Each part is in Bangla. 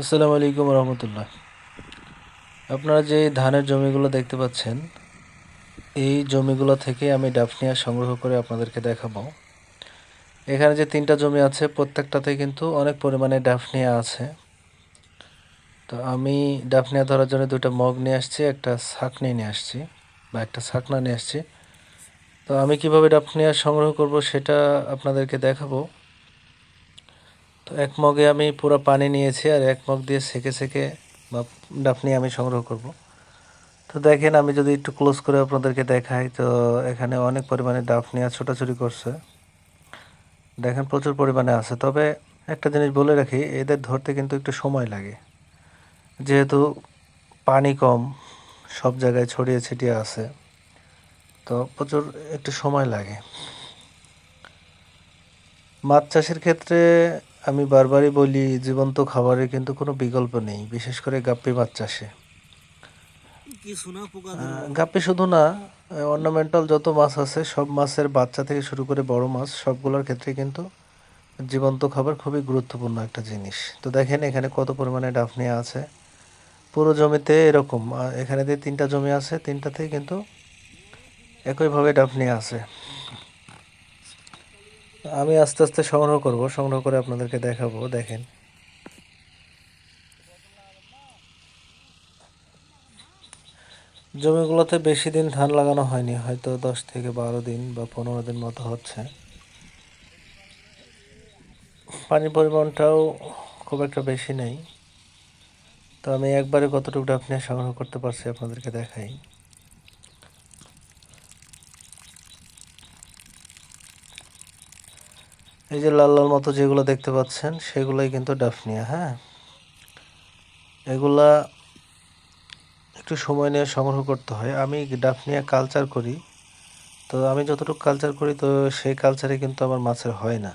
আসসালামু আলাইকুম রহমতুল্লাহ। আপনারা যে ধানের জমিগুলো দেখতে পাচ্ছেন, এই জমিগুলো থেকে আমি ডাফনিয়া সংগ্রহ করে আপনাদেরকে দেখাবো। এখানে যে তিনটা জমি আছে, প্রত্যেকটাতে কিন্তু অনেক পরিমাণে ডাফনিয়া আছে। তো আমি ডাফনিয়া ধরার জন্য দুটো মগ নিয়ে আসছি, একটা ছাকনি নিয়ে আসছি, বা একটা ছাকনা নিয়ে আসছি। তো আমি কীভাবে ডাফনিয়া সংগ্রহ করব সেটা আপনাদেরকে দেখাবো। তো এক মগে আমি পুরো পানি নিয়েছি আর এক মগ দিয়ে সেকে সেকে বা ডাফনি আমি সংগ্রহ করব। তো দেখেন, আমি যদি একটু ক্লোজ করে আপনাদেরকে দেখাই, তো এখানে অনেক পরিমাণে ডাফনিয়া ছোটাছুটি করছে। দেখেন, প্রচুর পরিমাণে আছে। তবে একটা জিনিস বলে রাখি, এদের ধরতে কিন্তু একটু সময় লাগে। যেহেতু পানি কম, সব জায়গায় ছড়িয়ে ছিটিয়ে আছে, তো প্রচুর একটু সময় লাগে। মাছ চাষের ক্ষেত্রে আমি বারবারই বলি জীবন্ত খাবারের কিন্তু কোনো বিকল্প নেই বিশেষ করে গাপ্পি মাছ চাষে। গাপ্পি শুধু না অর্নামেন্টাল যত মাছ আছে সব মাছের বাচ্চা থেকে শুরু করে বড় মাছ সবগুলোর ক্ষেত্রে কিন্তু জীবন্ত খাবার খুবই গুরুত্বপূর্ণ একটা জিনিস। তো দেখেন এখানে কত পরিমাণে ডাফ ডাফনিয়া আছে। পুরো জমিতে এরকম এখানে যে তিনটা জমি আছে তিনটাতেই কিন্তু একইভাবে ডাফনিয়া আছে। আমি আস্তে আস্তে সংগ্রহ করব, সংগ্রহ করে আপনাদেরকে দেখাবো, দেখেন। জমিগুলোতে বেশি দিন ধান লাগানো হয়নি, হয়তো দশ থেকে বারো দিন বা পনেরো দিন মতো হচ্ছে। পানির পরিমাণটাও খুব একটা বেশি নেই। তো আমি একবারে কতটুকু ডাফনিয়া সংগ্রহ করতে পারছি আপনাদেরকে দেখাই। এই যে লাল লাল মতো যেগুলো দেখতে পাচ্ছেন, সেগুলোই কিন্তু ডাফনিয়া হ্যাঁ? এগুলা একটু সময় নিয়ে সংগ্রহ করতে হয়। আমি ডাফনিয়া কালচার করি। তো আমি যতটুকু কালচার করি, তো সেই কালচারে কিন্তু আমার মাছের হয় না।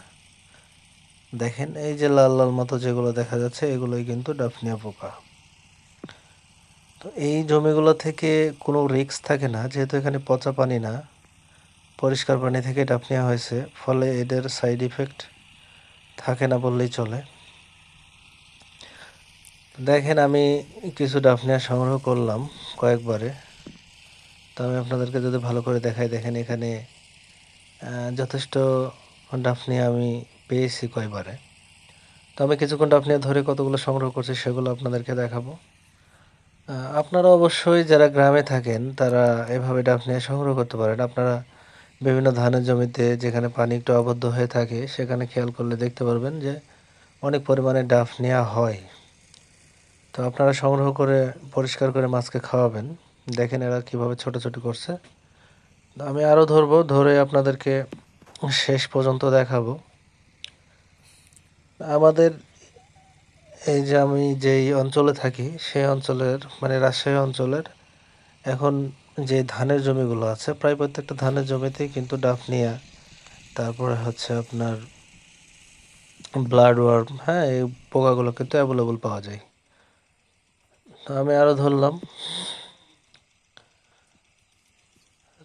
দেখেন, এই যে লাল লাল মতো যেগুলো দেখা যাচ্ছে, এগুলোই কিন্তু ডাফনিয়া পোকা। তো এই জমিগুলো থেকে কোনো রিস্ক থাকে না, যেহেতু এখানে পচা পানি না। পরিষ্কার পানি থেকে ডাফনিয়া হয়েছে, ফলে এদের সাইড ইফেক্ট থাকে না বললেই চলে। দেখেন, আমি কিছু ডাফনিয়া সংগ্রহ করলাম কয়েকবারে। তো আমি আপনাদেরকে যদি ভালো করে দেখাই, দেখেন এখানে যথেষ্ট ডাফনিয়া আমি পেয়েছি কয়েকবারে তো আমি কিছুক্ষণ ডাব ডাফনিয়া ধরে কতগুলো সংগ্রহ করছি সেগুলো আপনাদেরকে দেখাবো। আপনারা অবশ্যই যারা গ্রামে থাকেন, তারা এভাবে ডাব ডাফনিয়া সংগ্রহ করতে পারেন। আপনারা বিভিন্ন ধানের জমিতে যেখানে পানি একটু আবদ্ধ হয়ে থাকে, সেখানে খেয়াল করলে দেখতে পারবেন যে অনেক পরিমাণে ডাফ নেওয়া হয়। তো আপনারা সংগ্রহ করে, পরিষ্কার করে মাছকে খাওয়াবেন। দেখেন এরা কীভাবে ছোট ছোট করছে আমি আরও ধরবো, ধরে আপনাদেরকে শেষ পর্যন্ত দেখাবো। আমাদের এই যে আমি যেই অঞ্চলে থাকি, সেই অঞ্চলের মানে রাজশাহী অঞ্চলের, এখন যে ধানের জমিগুলো আছে, প্রায় প্রত্যেকটা ধানের জমিতেই কিন্তু ডাফনিয়া তারপরে হচ্ছে আপনার ব্লাড ওয়ার্ম হ্যাঁ এই পোকাগুলো কিন্তু অ্যাভেলেবল পাওয়া যায়। তো আমি আরও ধরলাম।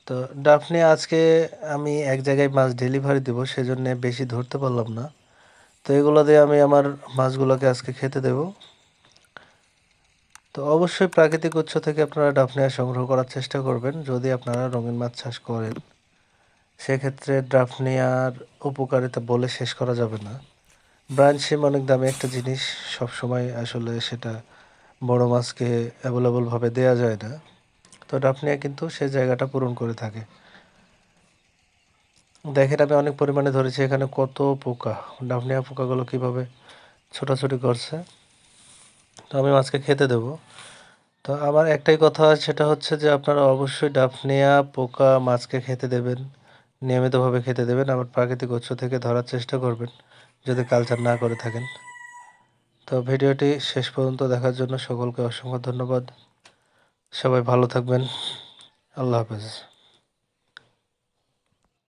তো ডাফনি আজকে আমি এক জায়গায় মাছ ডেলিভারি দেব, সেজন্য বেশি ধরতে পারলাম না। তো এগুলো দিয়ে আমি আমার মাছগুলোকে আজকে খেতে দেব। তো অবশ্যই প্রাকৃতিক উৎস থেকে আপনারা ডাফনিয়া সংগ্রহ করার চেষ্টা করবেন। যদি আপনারা রঙিন মাছ চাষ করেন, সেক্ষেত্রে ডাফনিয়ার উপকারিতা বলে শেষ করা যাবে না। ব্রাঞ্চ সিম অনেক দামি একটা জিনিস সব সময় আসলে সেটা বড় মাছকে অ্যাভেলেবলভাবে দেওয়া যায় না। তো ডাফনিয়া কিন্তু সে জায়গাটা পূরণ করে থাকে। দেখেন, আমি অনেক পরিমাণে ধরেছি এখানে কত পোকা। ডাফনিয়া পোকাগুলো কীভাবে ছোটাছুটি করছে। তো আমি মাছকে খেতে দেব। তো আমার একটাই কথা সেটা হচ্ছে যে আপনারা অবশ্যই ডাফনিয়া, পোকা, মাছকে খেতে দেবেন। নিয়মিতভাবে খেতে দেবেন। আবার প্রাকৃতিক উৎস থেকে ধরার চেষ্টা করবেন, যদি কালচার না করে থাকেন। তো ভিডিওটি শেষ পর্যন্ত দেখার জন্য সকলকে অসংখ্য ধন্যবাদ। সবাই ভালো থাকবেন। আল্লাহ হাফেজ।